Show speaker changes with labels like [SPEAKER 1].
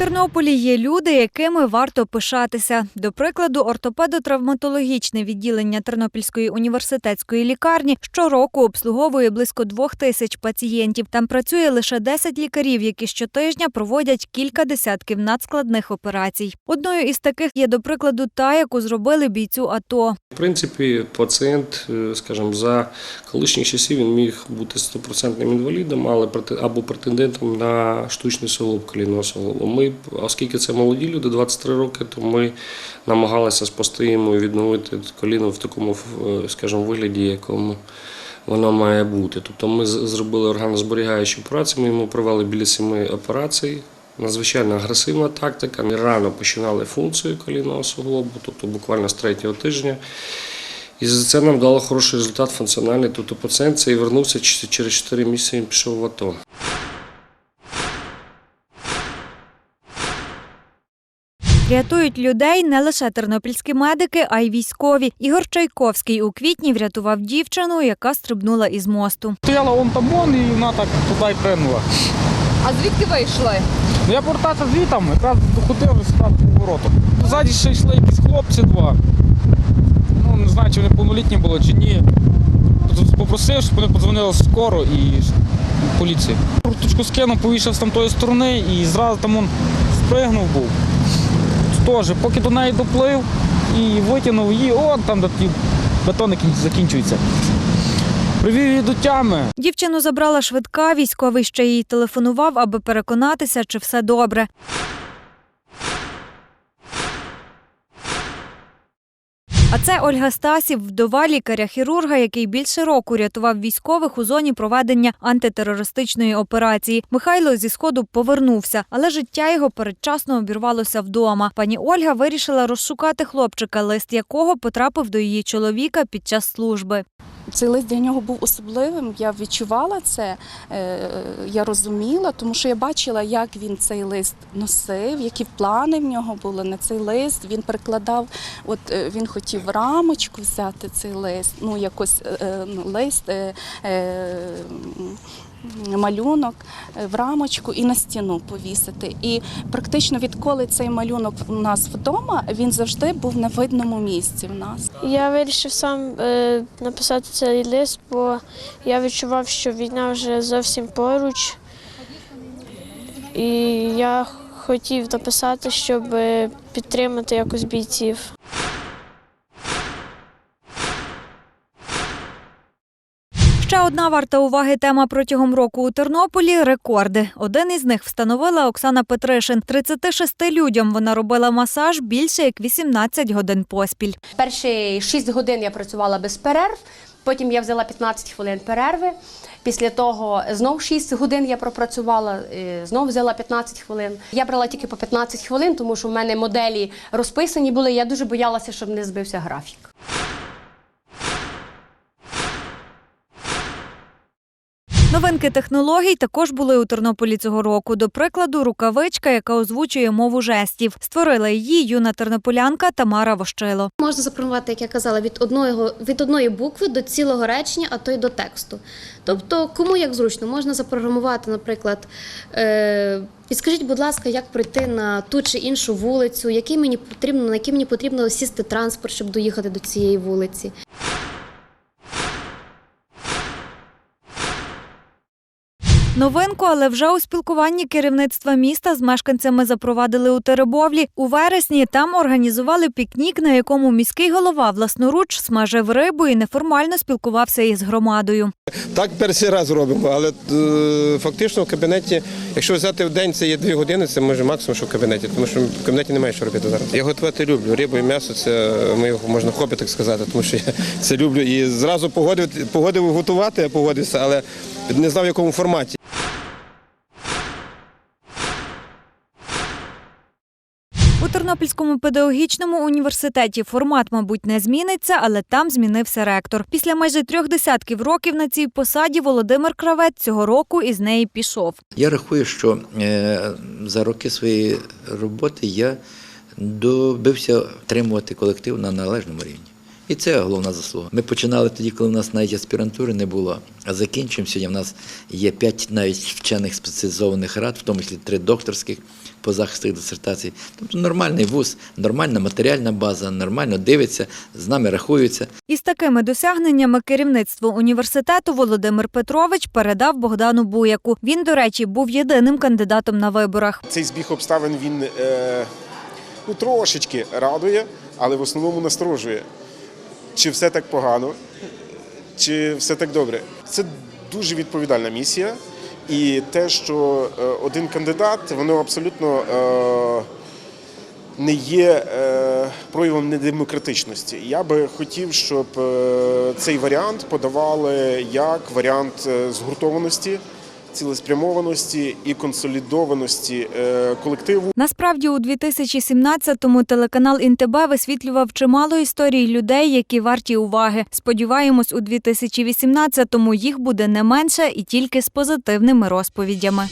[SPEAKER 1] Тернополі є люди, якими варто пишатися. До прикладу, ортопедо-травматологічне відділення Тернопільської університетської лікарні щороку обслуговує близько двох тисяч пацієнтів. Там працює лише 10 лікарів, які щотижня проводять кілька десятків надскладних операцій. Одною із таких є, до прикладу, та, яку зробили бійцю АТО.
[SPEAKER 2] В принципі, пацієнт, е, скажімо, за колишніх часів він міг бути стопроцентним інвалідом, але або претендентом на штучний суглоб колінного. Ми, оскільки це молоді люди, 23 роки, то ми намагалися йому і відновити коліно в такому, е, скажімо, вигляді, якому воно має бути. Тобто ми зробили органозберігаючу операцію, ми йому провели біля семи операцій. Надзвичайно агресивна тактика. Ми рано починали функцію колінного суглобу, тобто буквально з третього тижня. І це нам дало хороший результат функціональний. Тобто пацієнт цей вернувся через 4 місяці, він пішов в АТО.
[SPEAKER 1] Рятують людей не лише тернопільські медики, а й військові. Ігор Чайковський у квітні врятував дівчину, яка стрибнула із мосту.
[SPEAKER 3] Стояла он тамон і вона так туди й принула.
[SPEAKER 4] А звідки ви йшли?
[SPEAKER 3] Ну я повертався звітом, якраз доходив сюди до повороту. Ззаді ще йшли якісь хлопці два. Ну не знаю, чи вони повнолітні були чи ні. Попросив, щоб вони подзвонили скоро і поліції. Курточку скинув, повішав з тамтої сторони і зразу там он спригнув був. Теж, поки до неї доплив і витягнув її, от там де ті бетони кін- закінчуються. Привів її до тями.
[SPEAKER 1] Дівчину забрала швидка, військовий ще їй телефонував, аби переконатися, чи все добре. А це Ольга Стасів, вдова лікаря-хірурга, який більше року рятував військових у зоні проведення антитерористичної операції. Михайло зі сходу повернувся, але життя його передчасно обірвалося вдома. Пані Ольга вирішила розшукати хлопчика, лист якого потрапив до її чоловіка під час служби.
[SPEAKER 5] Цей лист для нього був особливим. Я відчувала це, е, я розуміла, тому що я бачила, як він цей лист носив, які плани в нього були на цей лист. Він перекладав, от е, він хотів рамочку взяти цей лист, ну якось е, ну, лист. Малюнок е, в рамочку і на стіну повісити. І практично відколи цей малюнок у нас вдома, він завжди був на видному місці в нас.
[SPEAKER 6] Я вирішив сам е, написати цей лист, бо я відчував, що війна вже зовсім поруч. І я хотів написати, щоб е, підтримати якось бійців.
[SPEAKER 1] Ще одна варта уваги тема протягом року у Тернополі рекорди. Один із них встановила Оксана Петришин. 36 людям вона робила масаж більше як 18 годин поспіль.
[SPEAKER 7] Перші 6 годин я працювала без перерв, потім я взяла 15 хвилин перерви. Після того знов 6 годин я пропрацювала, е, знов взяла 15 хвилин. Я брала тільки по 15 хвилин, тому що в мене моделі розписані були. Я дуже боялася, щоб не збився графік.
[SPEAKER 1] Новинки технологій також були у Тернополі цього року. До прикладу, рукавичка, яка озвучує мову жестів. Створила її юна тернополянка Тамара Вощило.
[SPEAKER 8] Можна запрограмувати, як я казала, від одного від одної букви до цілого речення, а то й до тексту. Тобто, кому як зручно, можна запрограмувати, наприклад, е, підскажіть, будь ласка, як пройти на ту чи іншу вулицю, який мені потрібно, на який мені потрібно сісти транспорт, щоб доїхати до цієї вулиці.
[SPEAKER 1] Новинку, але вже у спілкуванні керівництва міста з мешканцями запровадили у Теребовлі. У вересні там організували пікнік, на якому міський голова власноруч смажив рибу і неформально спілкувався із громадою.
[SPEAKER 9] Так перший раз робимо, але е, фактично в кабінеті, якщо взяти в день, це є дві години, це може максимум, що в кабінеті, тому що в кабінеті немає що робити зараз. Я готувати люблю. Рибу і м'ясо це моє можна хобі, так сказати, тому що я це люблю. І зразу погодив, погодив готувати, я погодився, але не знав в якому форматі.
[SPEAKER 1] У Тернопільському педагогічному університеті формат, мабуть, не зміниться, але там змінився ректор. Після майже трьох десятків років на цій посаді Володимир Кравець цього року із неї пішов.
[SPEAKER 10] Я рахую, що е, за роки своєї роботи я добився втримувати колектив на належному рівні. І це головна заслуга. Ми починали тоді, коли в нас навіть аспірантури не було. А закінчуємо сьогодні. В нас є п'ять навіть вчених спеціалізованих рад, в тому числі три докторських по захисту дисертацій. Тобто нормальний вуз, нормальна матеріальна база, нормально дивиться, з нами рахуються.
[SPEAKER 1] Із такими досягненнями керівництво університету Володимир Петрович передав Богдану Буяку. Він, до речі, був єдиним кандидатом на виборах.
[SPEAKER 11] Цей збіг обставин він е, ну, трошечки радує, але в основному насторожує. Чи все так погано, чи все так добре. Це дуже відповідальна місія. І те, що е, один кандидат, воно абсолютно е, не є е, проявом недемократичності. Я би хотів, щоб цей варіант подавали як варіант згуртованості, цілеспрямованості і консолідованості е, колективу.
[SPEAKER 1] Насправді, у 2017-му телеканал НТБ висвітлював чимало історій людей, які варті уваги. Сподіваємось, у 2018-му їх буде не менше і тільки з позитивними розповідями.